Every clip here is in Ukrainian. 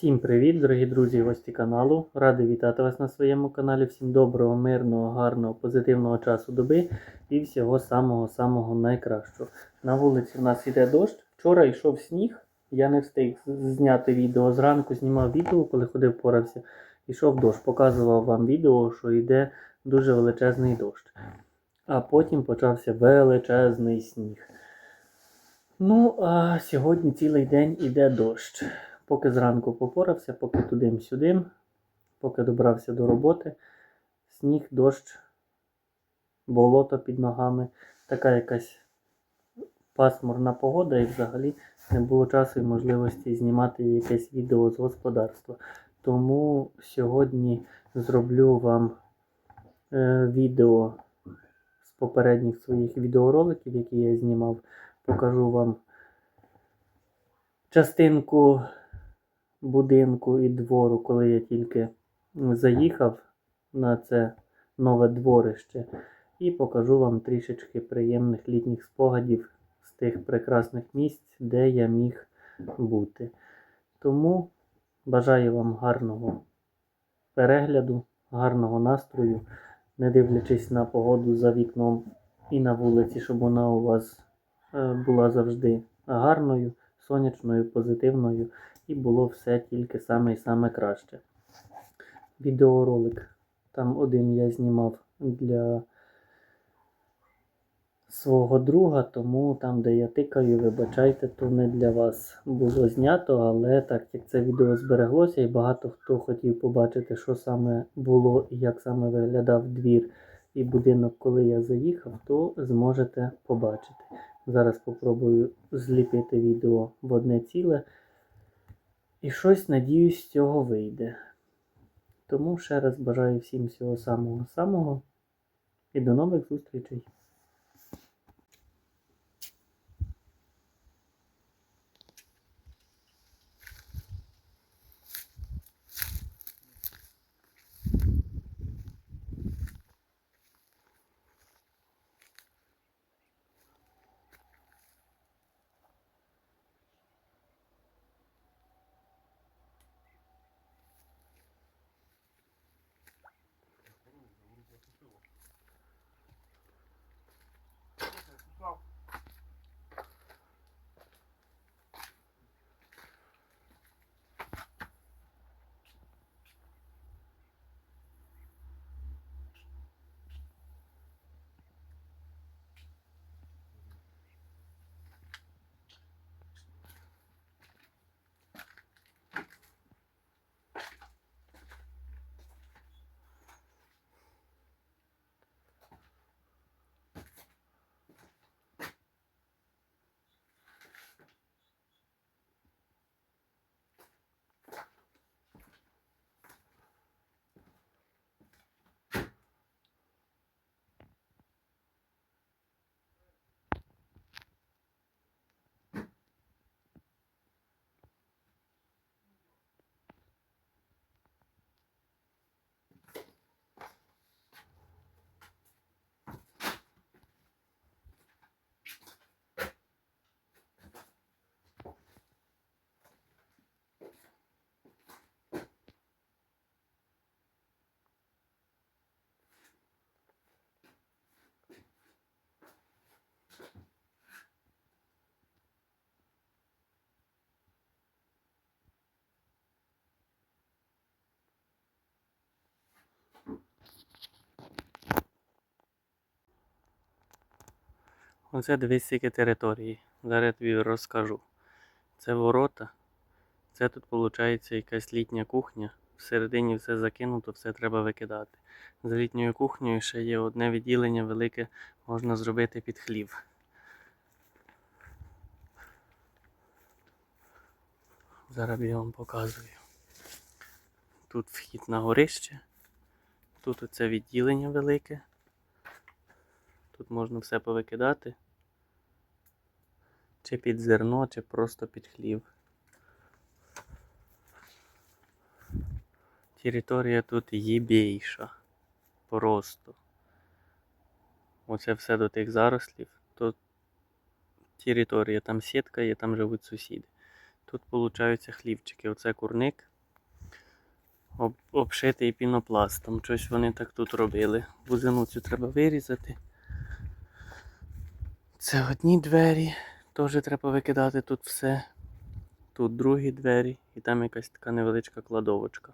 Всім привіт, дорогі друзі гості каналу. Радий вітати вас на своєму каналі. Всім доброго, мирного, гарного, позитивного часу доби і всього самого-самого найкращого. На вулиці в нас іде дощ. Вчора йшов сніг. Я не встиг зняти відео. Зранку знімав відео, коли ходив порався. Ішов дощ. Показував вам відео, що йде дуже величезний дощ. А потім почався величезний сніг. Ну, а сьогодні цілий день іде дощ. Поки зранку попорався, поки туди-сюди, поки добрався до роботи, сніг, дощ, болото під ногами, така якась пасмурна погода, і взагалі не було часу і можливості знімати якесь відео з господарства. Тому сьогодні зроблю вам е, відео з попередніх своїх відеороликів, які я знімав. Покажу вам частинку будинку і двору, коли я тільки заїхав на це нове дворище, і покажу вам трішечки приємних літніх спогадів з тих прекрасних місць, де я міг бути. Тому бажаю вам гарного перегляду, гарного настрою, не дивлячись на погоду за вікном і на вулиці, щоб вона у вас е, була завжди гарною, сонячною, позитивною і було все тільки саме і саме краще. Відеоролик. Там один я знімав для свого друга, тому там, де я тикаю, вибачайте, то не для вас було знято, але так як це відео збереглося, і багато хто хотів побачити, що саме було і як саме виглядав двір і будинок, коли я заїхав, то зможете побачити. Зараз попробую зліпити відео в одне ціле. І щось, надіюсь, з цього вийде. Тому ще раз бажаю всім всього самого-самого і до нових зустрічей. Оце дивись скільки території. Зараз тобі розкажу. Це ворота. Це тут виходить якась літня кухня. Всередині все закинуто, все треба викидати. За літньою кухнею ще є одне відділення велике, можна зробити під хлів. Зараз я вам показую. Тут вхід на горище. Тут оце відділення велике. Тут можна все повикидати. Чи під зерно, чи просто під хлів. Територія тут єбейша. Просто. Оце все до тих зарослів. Тут територія, там сітка є, там живуть сусіди. Тут получаються хлівчики. Оце курник. об, обшитий пінопластом. Щось вони так тут робили. Бузину цю треба вирізати. Це одні двері. Теж треба викидати тут все. Тут другі двері і там якась така невеличка кладовочка.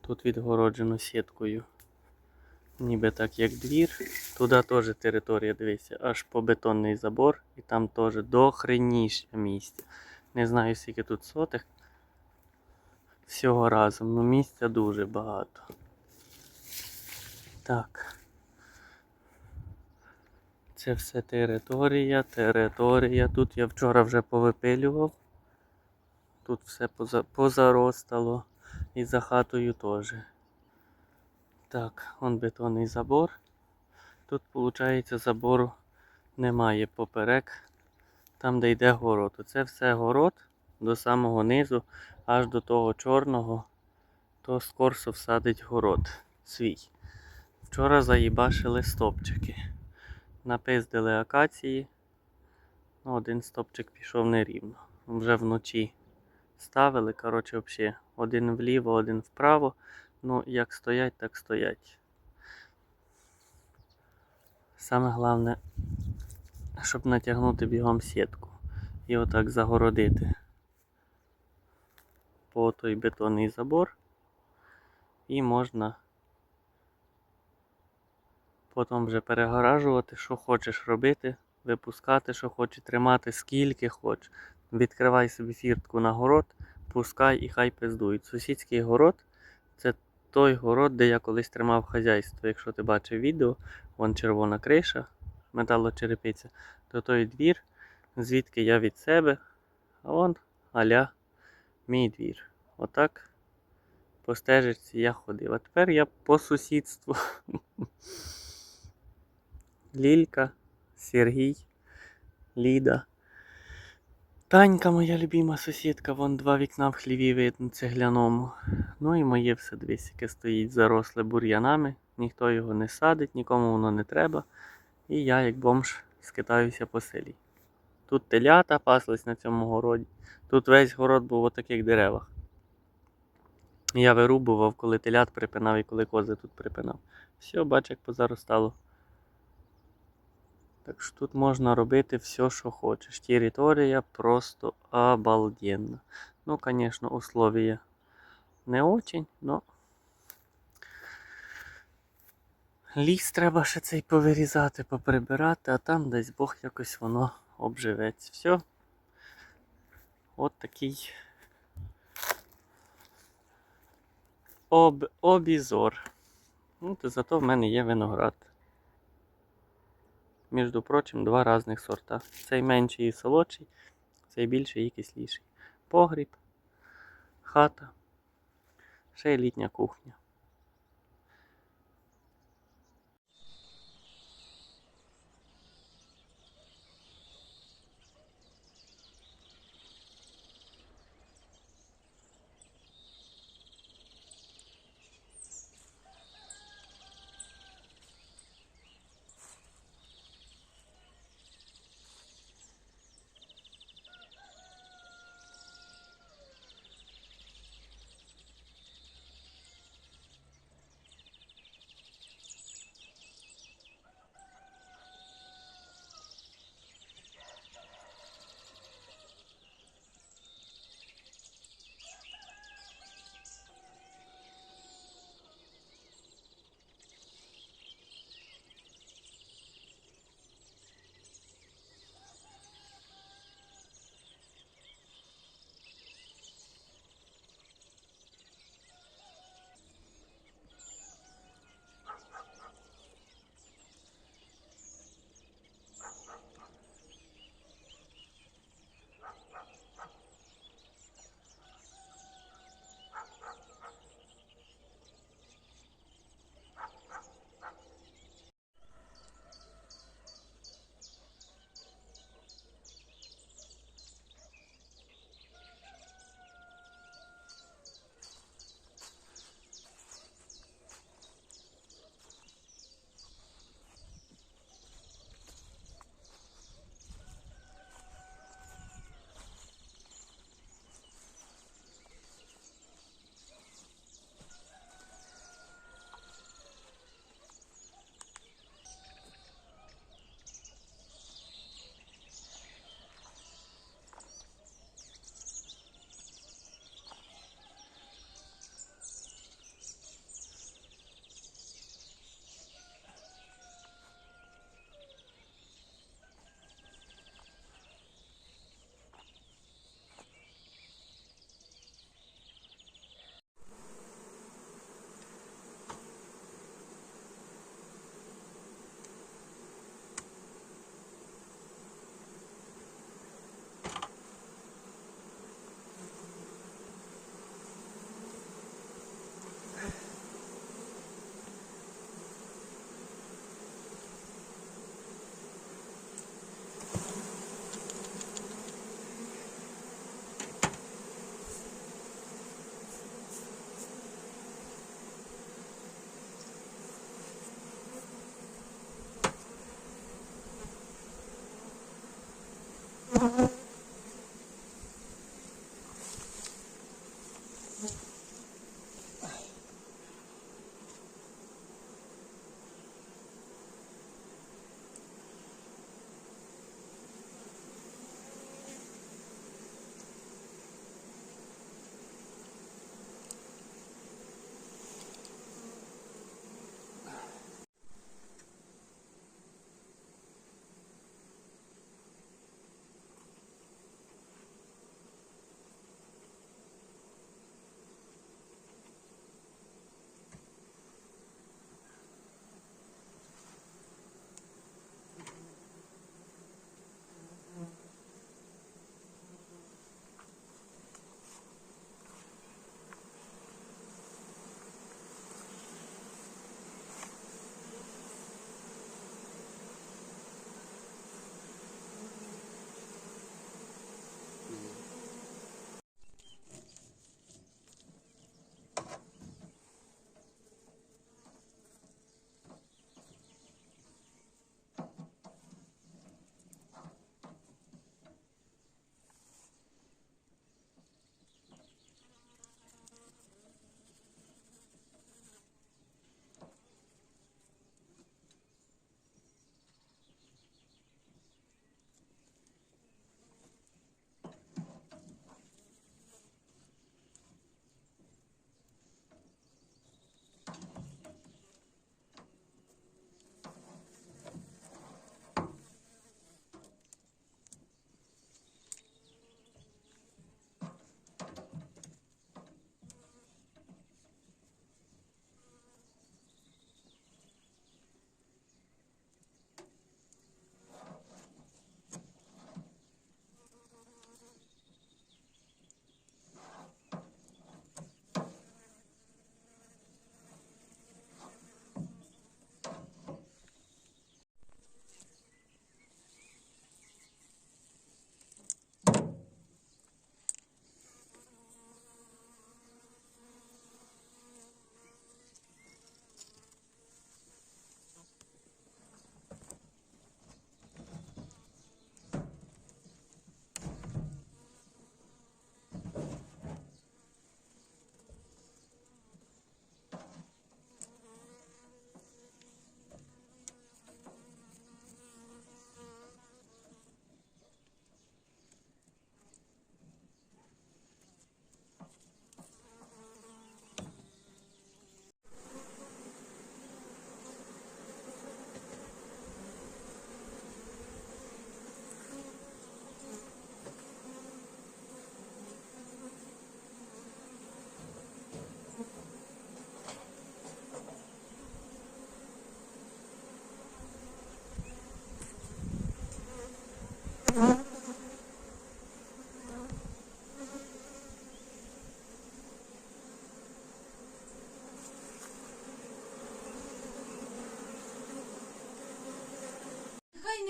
Тут відгороджено сіткою. Ніби так як двір. Туди теж територія, дивися, аж по бетонний забор, і там теж дохреніше місця. Не знаю, скільки тут сотих. Всього разом, ну місця дуже багато. Так. Це все територія, територія. Тут я вчора вже повипилював. Тут все поза, позаростало. І за хатою теж. Так, он бетонний забор. Тут, виходить, забору немає поперек. Там, де йде город. Оце все город до самого низу, аж до того чорного, то скорсо всадить город свій. Вчора заїбашили стопчики. Напиздили акації. Ну, один стопчик пішов нерівно. Вже вночі ставили, коротше, взагалі. Один вліво, один вправо. Ну, як стоять, так стоять. Саме головне, щоб натягнути бігом сітку. І отак загородити по той бетонний забор. І можна потім вже перегоражувати, що хочеш робити, випускати, що хочеш, тримати скільки хочеш. Відкривай собі фіртку на город, пускай і хай пиздують. Сусідський город це той город, де я колись тримав хазяйство. Якщо ти бачив відео, вон червона криша, металочерепиця, то той двір, звідки я від себе, а вон аля мій двір. Отак по стежечці я ходив. А тепер я по сусідству. Лілька, Сергій, Ліда. Танька, моя любима сусідка, вон два вікна в хліві видно цегляному. Ну і моє все дивись, яке стоїть заросле бур'янами. Ніхто його не садить, нікому воно не треба. І я, як бомж, скитаюся по селі. Тут телята паслись на цьому городі. Тут весь город був у таких деревах. Я вирубував, коли телят припинав і коли кози тут припинав. Все, бач, як позаростало. Так що тут можна робити все, що хочеш. Територія просто обалденна. Ну, звісно, условия не очень, но ліс треба ще цей повирізати, поприбирати, а там десь Бог якось воно обживеться. Все. От такий об, обізор. Ну, то зато в мене є виноград. Між прочим, два різних сорта. Цей менший і солодший, цей більший і кисліший. Погріб, хата, ще й літня кухня.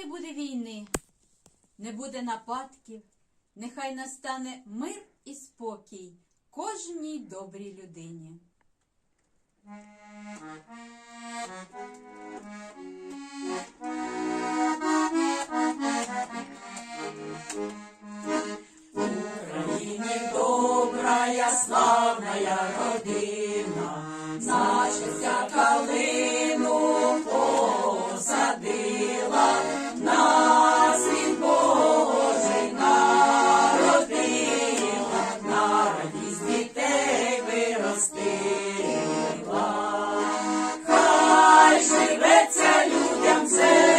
не буде війни, не буде нападків, нехай настане мир і спокій кожній добрій людині. say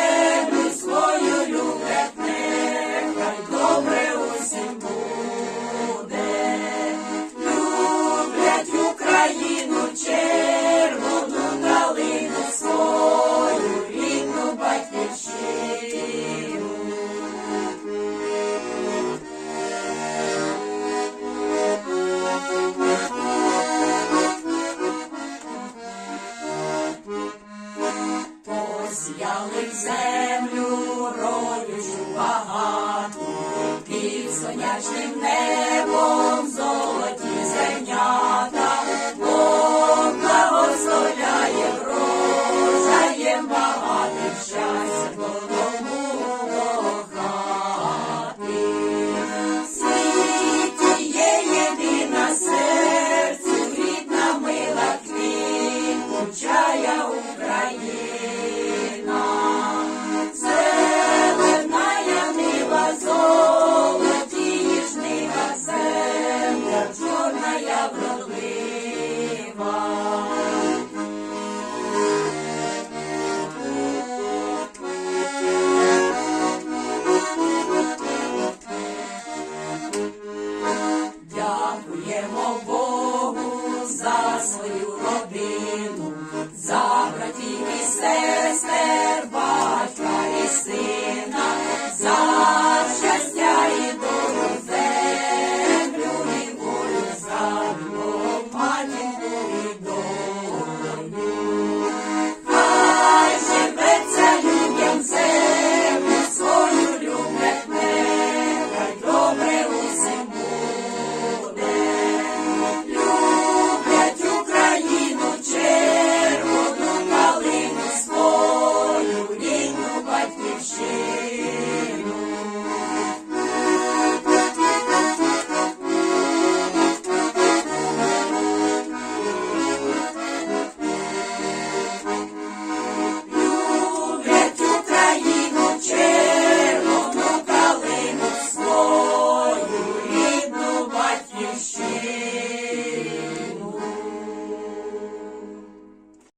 Переможемо.